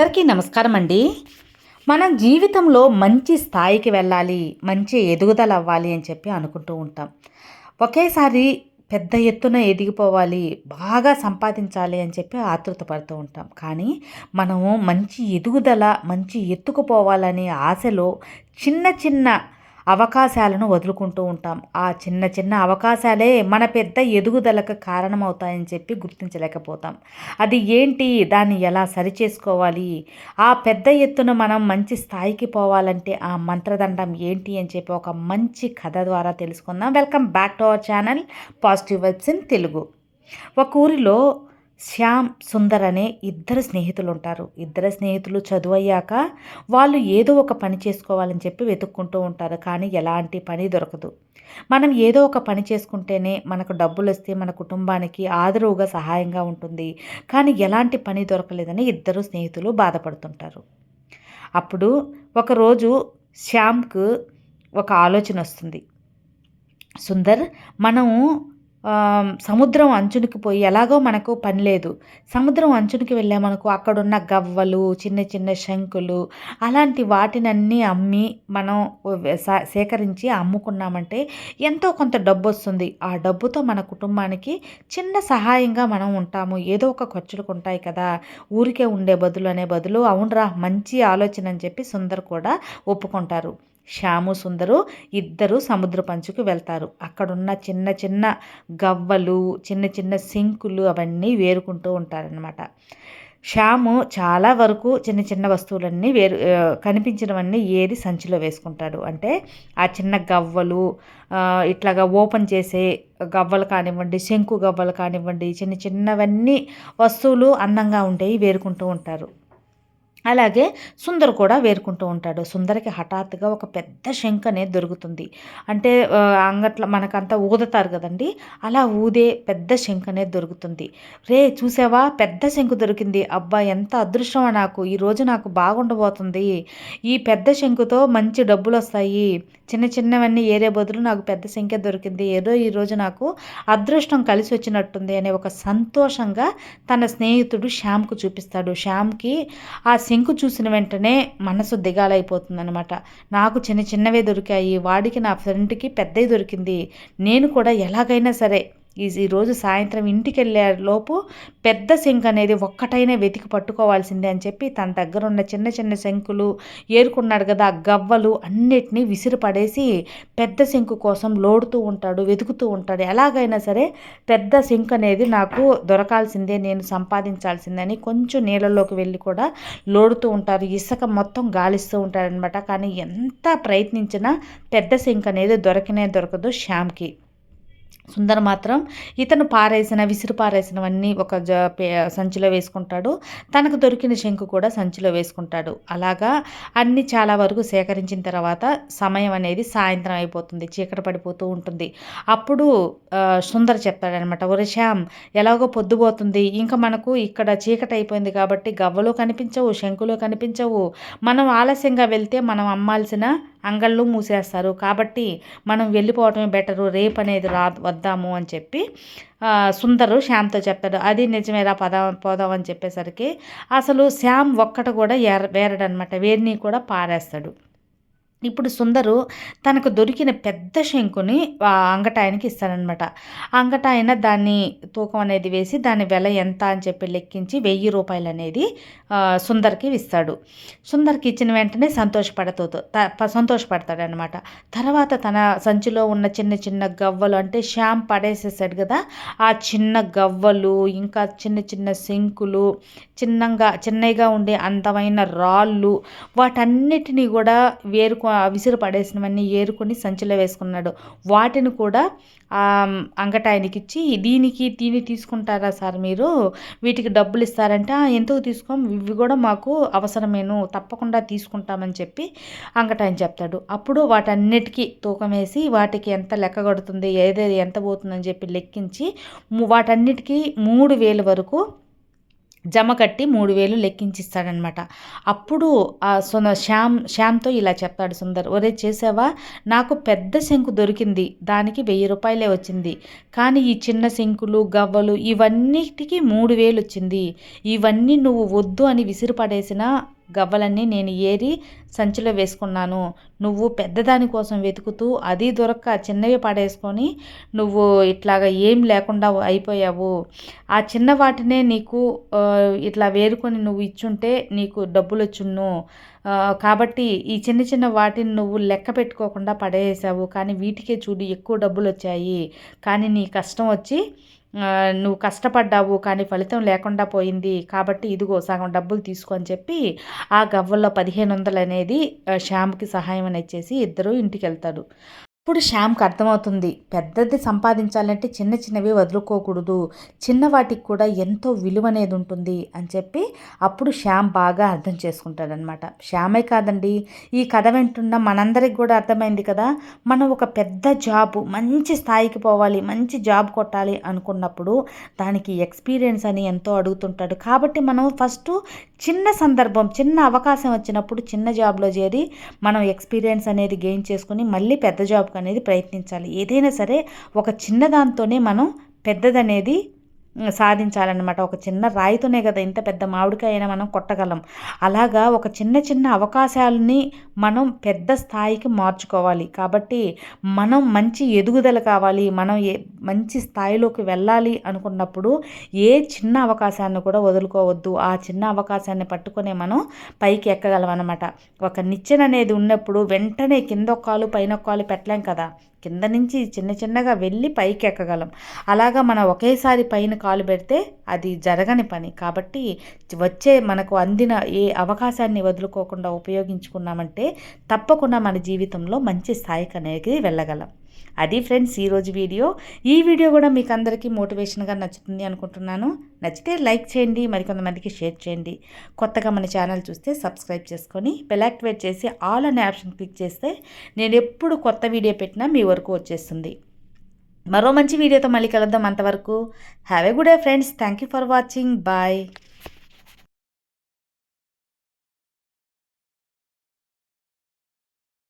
అందరికీ నమస్కారం అండి మనం జీవితంలో మంచి స్థాయికి వెళ్ళాలి మంచి ఎదుగుదల అవ్వాలి అని చెప్పి అనుకుంటూ ఉంటాం. ఒకేసారి పెద్ద ఎత్తున ఎదిగిపోవాలి బాగా సంపాదించాలి అని చెప్పి ఆతృత పడుతూ ఉంటాం. కానీ మనము మంచి ఎదుగుదల మంచి ఎత్తుకుపోవాలనే ఆశలో చిన్న చిన్న అవకాశాలను వదులుకుంటూ ఉంటాం. ఆ చిన్న చిన్న అవకాశాలే మన పెద్ద ఎదుగుదలకు కారణమవుతాయని చెప్పి గుర్తించలేకపోతాం. అది ఏంటి? దాన్ని ఎలా సరిచేసుకోవాలి? ఆ పెద్ద ఎత్తున మనం మంచి స్థాయికి పోవాలంటే ఆ మంత్రదండం ఏంటి అని చెప్పి ఒక మంచి కథ ద్వారా తెలుసుకుందాం. Welcome back to our channel positive vibes in Telugu. ఒక ఊరిలో శ్యామ్ సుందర్ అనే ఇద్దరు స్నేహితులు ఉంటారు ఇద్దరు స్నేహితులు చదువు అయ్యాక వాళ్ళు ఏదో ఒక పని చేసుకోవాలని చెప్పి వెతుక్కుంటూ ఉంటారు. కానీ ఎలాంటి పని దొరకదు. మనం ఏదో ఒక పని చేసుకుంటేనే మనకు డబ్బులు వస్తే మన కుటుంబానికి ఆదరువుగా సహాయంగా ఉంటుంది. కానీ ఎలాంటి పని దొరకలేదని ఇద్దరు స్నేహితులు బాధపడుతుంటారు. అప్పుడు ఒకరోజు శ్యామ్కు ఒక ఆలోచన వస్తుంది సుందర్ మనము సముద్రం అంచునికి పోయి ఎలాగో మనకు పని లేదు. సముద్రం అంచునికి వెళ్ళామనుకో అక్కడున్న గవ్వలు చిన్న చిన్న శంకులు అలాంటి వాటినన్నీ అమ్మి మనం సేకరించి అమ్ముకున్నామంటే ఎంతో కొంత డబ్బు వస్తుంది ఆ డబ్బుతో మన కుటుంబానికి చిన్న సహాయంగా మనం ఉంటాము. ఏదో ఒక ఖర్చులకు ఉంటాయి కదా. ఊరికే ఉండే బదులు అనే బదులు అవునరా మంచి ఆలోచన అని చెప్పి సుందర్ కూడా ఒప్పుకుంటారు. శ్యాము సుందరు ఇద్దరు సముద్ర పంచుకు వెళ్తారు. అక్కడున్న చిన్న చిన్న గవ్వలు చిన్న చిన్న సింకులు అవన్నీ వేరుకుంటూ ఉంటారనమాట శ్యాము చాలా వరకు చిన్న చిన్న వస్తువులన్నీ వేరు కనిపించినవన్నీ ఏది సంచిలో వేసుకుంటాడు. అంటే ఆ చిన్న గవ్వలు ఇట్లాగా ఓపెన్ చేసే గవ్వలు కానివ్వండి శంకు గవ్వలు కానివ్వండి చిన్న చిన్నవన్నీ వస్తువులు అందంగా ఉండేవి వేరుకుంటూ ఉంటారు. అలాగే సుందర్ కూడా వేరుకుంటూ ఉంటాడు. సుందరికి హఠాత్తుగా ఒక పెద్ద శంఖ అనేది దొరుకుతుంది. అంటే అంగట్లో మనకంతా ఊదుతారు కదండి అలా ఊదే పెద్ద శంఖ అనేది దొరుకుతుంది. రే చూసావా? పెద్ద శంకు దొరికింది. అబ్బా ఎంత అదృష్టమో నాకు. ఈరోజు నాకు బాగుండబోతుంది. ఈ పెద్ద శంఖుతో మంచి డబ్బులు వస్తాయి చిన్న చిన్నవన్నీ ఏరే బదులు నాకు పెద్ద సంఖ్య దొరికింది. ఏదో ఈరోజు నాకు అదృష్టం కలిసి వచ్చినట్టుంది అనే ఒక సంతోషంగా తన స్నేహితుడు శ్యామ్కు చూపిస్తాడు. శ్యామ్కి ఆ శంకు చూసిన వెంటనే మనసు దిగాలైపోతుందనమాట నాకు చిన్న చిన్నవే దొరికాయి వాడికి నా ఫ్రెండ్కి పెద్దవి దొరికింది నేను కూడా ఎలాగైనా సరే ఈరోజు సాయంత్రం ఇంటికి వెళ్ళే లోపు పెద్ద శంఖ అనేది ఒక్కటైనా వెతికి పట్టుకోవాల్సిందే అని చెప్పి తన దగ్గర ఉన్న చిన్న చిన్న శంకులు ఏరుకున్నాడు కదా ఆ గవ్వలు అన్నిటినీ విసిరిపడేసి పెద్ద శంకు కోసం లోడుతూ ఉంటాడు వెతుకుతూ ఉంటాడు. ఎలాగైనా సరే పెద్ద శంకు అనేది నాకు దొరకాల్సిందే నేను సంపాదించాల్సిందని కొంచెం నీళ్ళలోకి వెళ్ళి కూడా లోడుతూ ఉంటారు. ఇసుక మొత్తం గాలిస్తూ ఉంటారనమాట కానీ ఎంత ప్రయత్నించినా పెద్ద శంకు అనేది దొరకనే దొరకదు శ్యామ్కి. సుందర్ మాత్రం ఇతను పారేసిన విసిరి పారేసినవన్నీ ఒక జ సంచిలో వేసుకుంటాడు. తనకు దొరికిన శంకు కూడా సంచిలో వేసుకుంటాడు. అలాగా అన్నీ చాలా వరకు సేకరించిన తర్వాత సమయం అనేది సాయంత్రం అయిపోతుంది. చీకటి పడిపోతూ ఉంటుంది. అప్పుడు సుందర్ చెప్తాడనమాట ఒరే ఎలాగో పొద్దుపోతుంది. ఇంకా మనకు ఇక్కడ చీకట అయిపోయింది కాబట్టి గవ్వలు కనిపించవు శంకులు కనిపించవు. మనం ఆలస్యంగా వెళ్తే మనం అమ్మాల్సిన అంగళ్ళు మూసేస్తారు. కాబట్టి మనం వెళ్ళిపోవటమే బెటరు. రేపు అనేది రా వద్దాము అని చెప్పి సుందరు శ్యామ్తో చెప్తాడు. అది నిజమేరా పద పోదాం అని చెప్పేసరికి అసలు శ్యామ్ ఒక్కట కూడా ఎర వేరడనమాట. వేరిని కూడా పారేస్తాడు. ఇప్పుడు సుందరు తనకు దొరికిన పెద్ద శంకుని అంగటాయనకి ఇస్తాడనమాట అంగటాయన దాన్ని తూకం అనేది వేసి దాని వెల ఎంత అని చెప్పి లెక్కించి వెయ్యి రూపాయలు అనేది సుందర్కి ఇస్తాడు. సుందర్కి ఇచ్చిన వెంటనే సంతోషపడుతూ సంతోషపడతాడనమాట తర్వాత తన సంచిలో ఉన్న చిన్న చిన్న గవ్వలు అంటే శ్యామ్ పడేసేసాడు కదా ఆ చిన్న గవ్వలు ఇంకా చిన్న చిన్న సింకులు చిన్నగా చిన్నగా ఉండే అందమైన రాళ్ళు వాటన్నిటినీ కూడా వేరుకో విసిరి పడేసినవన్నీ ఏరుకొని సంచిలో వేసుకున్నాడు. వాటిని కూడా అంగటాయనికి ఇచ్చి దీనికి దీన్ని తీసుకుంటారా సార్ మీరు? వీటికి డబ్బులు ఇస్తారంటే. ఎందుకు తీసుకోం? ఇవి కూడా మాకు అవసరమేను. తప్పకుండా తీసుకుంటామని చెప్పి అంగటాయన చెప్తాడు. అప్పుడు వాటన్నిటికీ తూకం వేసి వాటికి ఎంత లెక్క కడుతుంది ఏదేది ఎంత పోతుందని చెప్పి లెక్కించి వాటన్నిటికీ మూడు వేలు వరకు జమ కట్టి మూడు వేలు లెక్కించిస్తాడనమాట. అప్పుడు ఆ సున శ్యామ్ శ్యామ్తో ఇలా చెప్తాడు సుందర్ ఒరే చేసావా? నాకు పెద్ద శంకు దొరికింది. దానికి వెయ్యి రూపాయలే వచ్చింది. కానీ ఈ చిన్న శంకులు గవ్వలు ఇవన్నిటికీ మూడు వేలు వచ్చింది ఇవన్నీ నువ్వు వద్దు అని విసిరిపడేసిన గవ్వలన్నీ నేను ఏరి సంచిలో వేసుకున్నాను. నువ్వు పెద్దదాని కోసం వెతుకుతూ అది దొరక్క చిన్నవి పడేసుకొని నువ్వు ఇట్లాగా ఏం లేకుండా అయిపోయావు. ఆ చిన్న వాటినే నీకు ఇట్లా వేరుకొని నువ్వు ఇచ్చుంటే నీకు డబ్బులు వచ్చును కాబట్టి ఈ చిన్న చిన్న వాటిని నువ్వు లెక్క పెట్టుకోకుండా పడేసావు కానీ వీటికే చూడు ఎక్కువ డబ్బులు వచ్చాయి కానీ నీ కష్టం వచ్చి నువ్వు కష్టపడ్డావు కానీ ఫలితం లేకుండా పోయింది కాబట్టి ఇదిగో సగం డబ్బులు తీసుకో అని చెప్పి ఆ గవ్వల్లో పదిహేను వందలు అనేది శ్యామ్కి సహాయం అని ఇచ్చేసి ఇద్దరు ఇంటికి వెళ్తాడు ఇప్పుడు శ్యామ్కి అర్థమవుతుంది. పెద్దది సంపాదించాలంటే చిన్న చిన్నవి వదులుకోకూడదు. చిన్న వాటికి కూడా ఎంతో విలువ అనేది ఉంటుంది అని చెప్పి అప్పుడు శ్యామ్ బాగా అర్థం చేసుకుంటాడనమాట శ్యామే కాదండి ఈ కథ వింటున్న మనందరికి కూడా అర్థమైంది కదా. మనం ఒక పెద్ద జాబ్ మంచి స్థాయికి పోవాలి మంచి జాబ్ కొట్టాలి అనుకున్నప్పుడు దానికి ఎక్స్పీరియన్స్ అని ఎంతో అడుగుతుంటాడు. కాబట్టి మనం ఫస్ట్ చిన్న సందర్భం చిన్న అవకాశం వచ్చినప్పుడు చిన్న జాబ్లో చేరి మనం ఎక్స్పీరియన్స్ అనేది గెయిన్ చేసుకుని మళ్ళీ పెద్ద జాబ్కి అనేది ప్రయత్నించాలి. ఏదైనా సరే ఒక చిన్న దాంతోనే మనం పెద్దదనేది సాధించాలన్నమాట. ఒక చిన్న రాయితోనే కదా ఇంత పెద్ద మామిడికాయ అయినా మనం కొట్టగలం. అలాగా ఒక చిన్న చిన్న అవకాశాలని మనం పెద్ద స్థాయికి మార్చుకోవాలి. కాబట్టి మనం మంచి ఎదుగుదల కావాలి. మనం ఏ మంచి స్థాయిలోకి వెళ్ళాలి అనుకున్నప్పుడు ఏ చిన్న అవకాశాన్ని కూడా వదులుకోవద్దు. ఆ చిన్న అవకాశాన్ని పట్టుకునే మనం పైకి ఎక్కగలం అనమాట ఒక నిచ్చెన అనేది ఉన్నప్పుడు వెంటనే కింద కాలు పైన కాలు పెట్టలేం కదా. కింద నుంచి చిన్న చిన్నగా వెళ్ళి పైకి ఎక్కగలం అలాగా మనం ఒకేసారి పైన కాలు పెడితే అది జరగని పని. కాబట్టి వచ్చే మనకు అందిన ఏ అవకాశాన్ని వదులుకోకుండా ఉపయోగించుకున్నామంటే తప్పకుండా మన జీవితంలో మంచి స్థాయికి అనేది వెళ్ళగలం. అది ఫ్రెండ్స్ ఈరోజు వీడియో. ఈ వీడియో కూడా మీకు అందరికీ మోటివేషన్గా నచ్చుతుంది అనుకుంటున్నాను. నచ్చితే లైక్ చేయండి మరికొంతమందికి షేర్ చేయండి. కొత్తగా మన ఛానల్ చూస్తే సబ్స్క్రైబ్ చేసుకొని బెల్ యాక్టివేట్ చేసి ఆల్ అనే ఆప్షన్ క్లిక్ చేస్తే నేను ఎప్పుడు కొత్త వీడియో పెట్టినా మీ వరకు వచ్చేస్తుంది. మరో మంచి వీడియోతో మళ్ళీ కలుద్దాం అంతవరకు. Have a good day friends thank you for watching bye